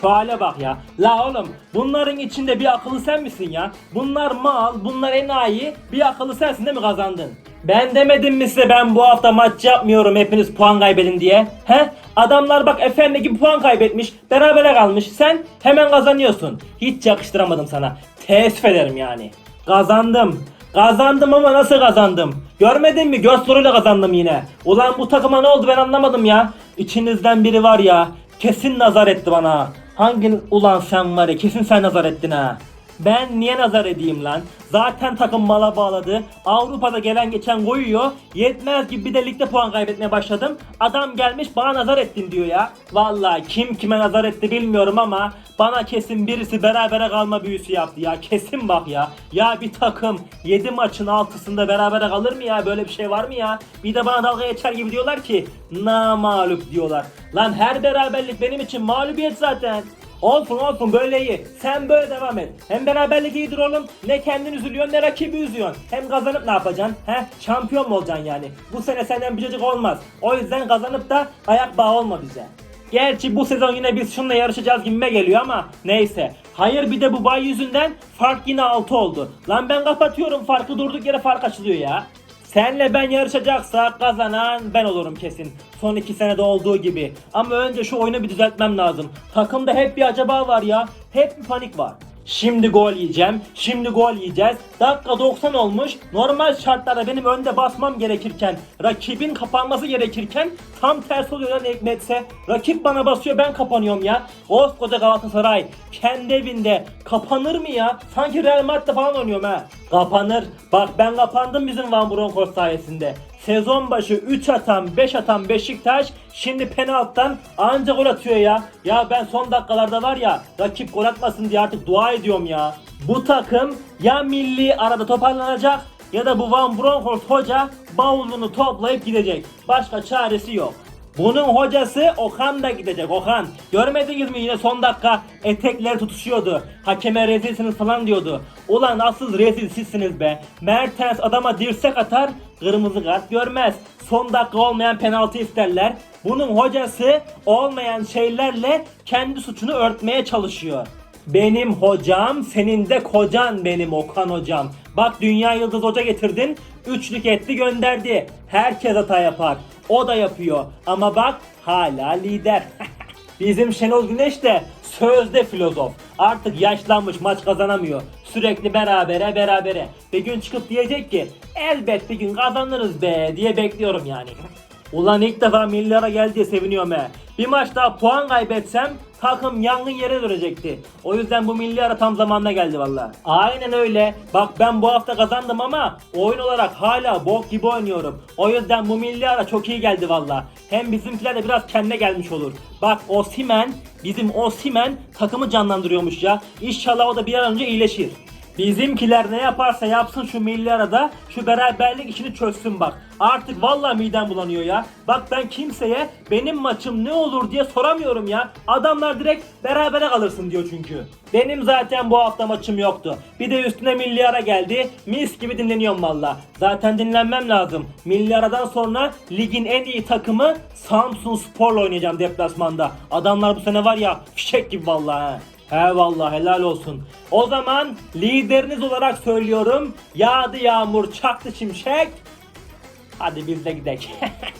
Şu hale bak ya. La oğlum bunların içinde bir akıllı sen misin ya? Bunlar mal, bunlar enayi. Bir akıllı sensin değil mi kazandın? Ben demedim mi size ben bu hafta maç yapmıyorum hepiniz puan kaybedin diye? He? Adamlar bak efendi gibi puan kaybetmiş. Berabere kalmış. Sen hemen kazanıyorsun. Hiç yakıştıramadım sana. Teessüf ederim yani. Kazandım. Kazandım ama nasıl kazandım? Görmedin mi? Göz soruyla kazandım yine. Ulan bu takıma ne oldu ben anlamadım ya. İçinizden biri var ya. Kesin nazar etti bana. Hangi ulan sen var ya kesin sen nazar ettin ha. Ben niye nazar edeyim lan? Zaten takım mala bağladı. Avrupa'da gelen geçen koyuyor. Yetmez gibi bir de ligde puan kaybetmeye başladım. Adam gelmiş bana nazar ettin diyor ya. Vallahi kim kime nazar etti bilmiyorum ama bana kesin birisi berabere kalma büyüsü yaptı ya. Kesin bak ya. Ya bir takım 7 maçın altısında berabere kalır mı ya? Böyle bir şey var mı ya? Bir de bana dalga geçer gibi diyorlar ki na mağlup diyorlar. Lan her beraberlik benim için mağlubiyet zaten. Olsun olsun böyle iyi. Sen böyle devam et. Hem beraberlik iyidir oğlum. Ne kendin üzülüyorsun ne rakibi üzüyorsun. Hem kazanıp ne yapacaksın? He? Şampiyon mu olacaksın yani? Bu sene senden bir çocuk olmaz. O yüzden kazanıp da ayak bağı olma bize. Gerçi bu sezon yine biz şununla yarışacağız gibime geliyor ama neyse. Hayır bir de bu bay yüzünden fark yine 6 oldu. Lan ben kapatıyorum farkı durduk yere fark açılıyor ya. Senle ben yarışacaksak kazanan ben olurum kesin. Son iki senede olduğu gibi. Ama önce şu oyunu bir düzeltmem lazım. Takımda hep bir acaba var ya. Hep bir panik var. Şimdi gol yiyeceğim. Şimdi gol yiyeceğiz. Dakika 90 olmuş. Normal şartlarda benim önde basmam gerekirken, rakibin kapanması gerekirken tam tersi oluyor lan hikmetse. Rakip bana basıyor ben kapanıyorum ya. Koskoca Galatasaray kendi evinde kapanır mı ya? Sanki Real Madrid'de falan oynuyorum ha. Kapanır. Bak ben kapandım bizim Van Bronckhorst sayesinde. Sezon başı 3 atan 5 atan Beşiktaş şimdi penaltıdan anca gol atıyor ya. Ya ben son dakikalarda var ya rakip gol atmasın diye artık dua ediyorum ya. Bu takım ya milli arada toparlanacak ya da bu Van Bronckhorst hoca bavulunu toplayıp gidecek. Başka çaresi yok. Bunun hocası Okan da gidecek Okan. Görmediniz mi yine son dakika etekler tutuşuyordu. Hakeme rezilsiniz falan diyordu. Ulan asıl rezil sizsiniz be. Mertens adama dirsek atar kırmızı kart görmez. Son dakika olmayan penaltı isterler. Bunun hocası olmayan şeylerle kendi suçunu örtmeye çalışıyor. Benim hocam, senin de kocan benim Okan hocam. Bak Dünya Yıldız Hoca getirdin, üçlük etti gönderdi. Herkes hata yapar. O da yapıyor. Ama bak hala lider. Bizim Şenol Güneş de sözde filozof. Artık yaşlanmış maç kazanamıyor. Sürekli berabere berabere. Bir gün çıkıp diyecek ki elbet bir gün kazanırız be diye bekliyorum yani. Ulan ilk defa milyara geldi diye seviniyorum he. Bir maç daha puan kaybetsem takım yangın yere dönecekti. O yüzden bu milyara tam zamanında geldi valla. Aynen öyle. Bak ben bu hafta kazandım ama oyun olarak hala bok gibi oynuyorum. O yüzden bu milyara çok iyi geldi valla. Hem bizimkiler de biraz kendine gelmiş olur. Bak Osimen, bizim Osimen takımı canlandırıyormuş ya. İnşallah o da bir an önce iyileşir. Bizimkiler ne yaparsa yapsın şu milli arada şu beraberlik işini çözsün bak. Artık vallahi midem bulanıyor ya. Bak ben kimseye benim maçım ne olur diye soramıyorum ya. Adamlar direkt berabere kalırsın diyor çünkü. Benim zaten bu hafta maçım yoktu. Bir de üstüne milli ara geldi. Mis gibi dinleniyorum valla. Zaten dinlenmem lazım. Milli aradan sonra ligin en iyi takımı Samsun Spor'la oynayacağım deplasmanda. Adamlar bu sene var ya fişek gibi vallahi. Vallahi helal olsun. O zaman lideriniz olarak söylüyorum. Yağdı yağmur, çaktı şimşek. Hadi biz de gidelim.